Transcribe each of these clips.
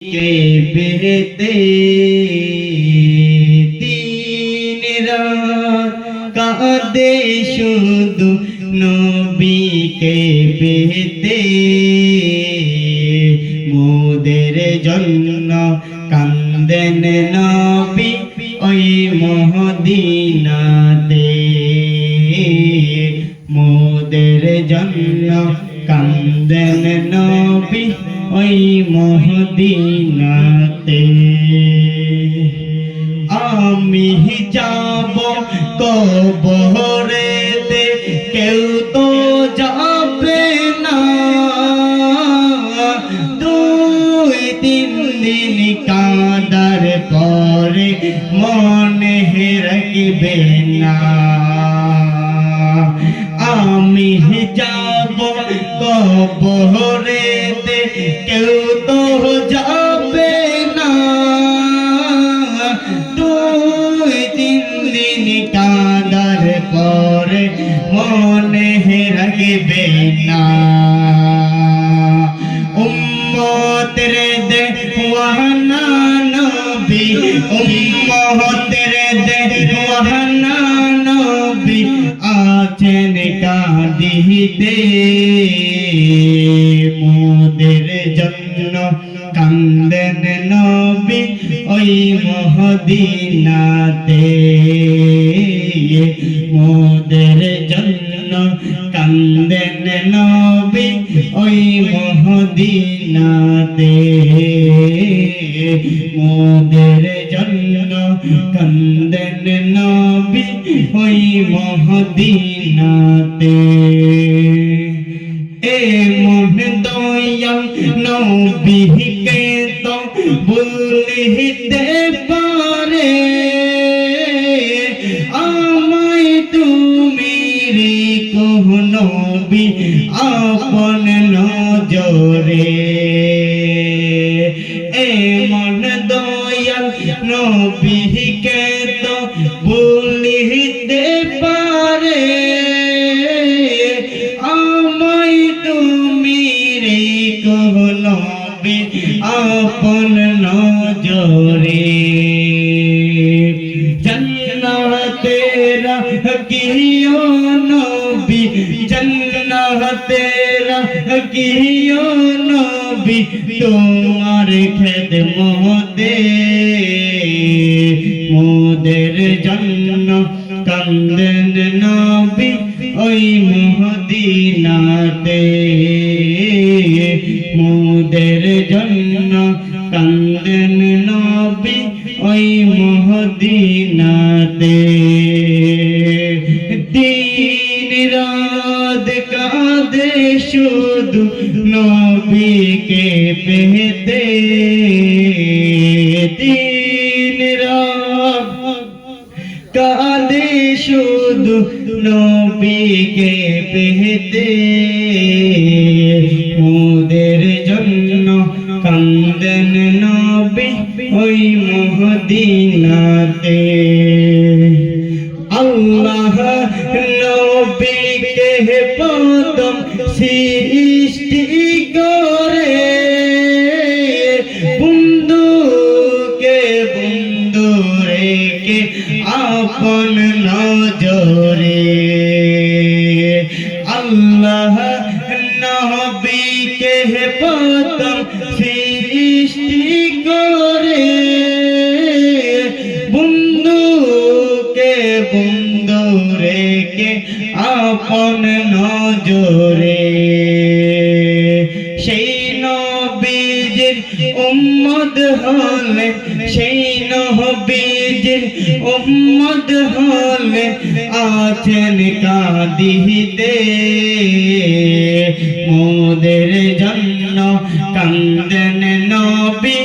কে দিন রাত কাঁদে শুধু নবীকে বেতে মোদের জন্য কান্দেন নবী ওই মহদিনাতে মোদের জন্য কান্দেন নবী ওই মহদিনাতে। আমি যাব কবরেতে, কেউ তো যাবে না। দুই তিন দিন কাঁদার পরে মনে রাখবে না। আমি যাব কবরেতে কেউ তো যাবে আছেন কাঁদিতে মোদের জন্য কান্দেন নবী ওই মহদিনাতে। মোদের জন্য কান্দেন নবী ওই মহদিনাতে মোদের জন্য কান্দেন নবী, ওই মহদিনাতে। এ মন নবীকে তো বলিতে পারে, আমায় তুমি রে কোহ নবী, আপন আপন নজরে। জন্নতে রাখিও নবী, জন্নতে রাখিও নবী, তোমার খেদমতে। মোদের জন্য কান্দেন নবী ওই মহদিনাতে Amen. আল্লাহ নবীকে প্রথম সৃষ্টি করে বন্ধুকে বন্ধু রেখে আপন নজরে আল্লাহ নবীকে প্রথম রেখে আপন নজরে। সেই নবীজির উম্মদ হলে, সেই নবীজির উম্মদ হলে আছেন কাঁদিতে। মোদের জন্য কান্দেন নবী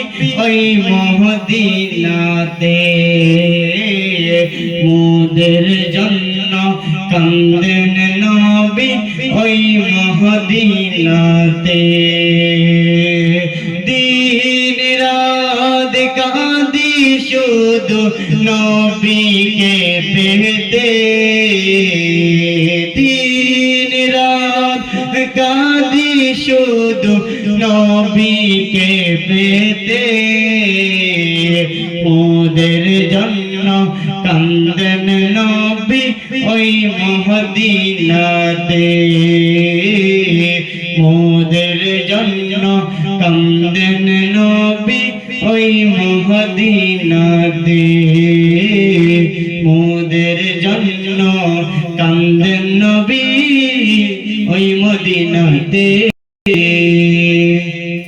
ওই মহদিনাতে। কান্দেন নবী ওই মহদিনাতে। দিন রাত কাঁদি শুধু নবীকে পেতে। দিন রাত কাঁদি শুধু নবীকে পেতে। মহদিনাতে মোদের জন্য কান্দেন নবী ওই মহদিনাতে। মোদের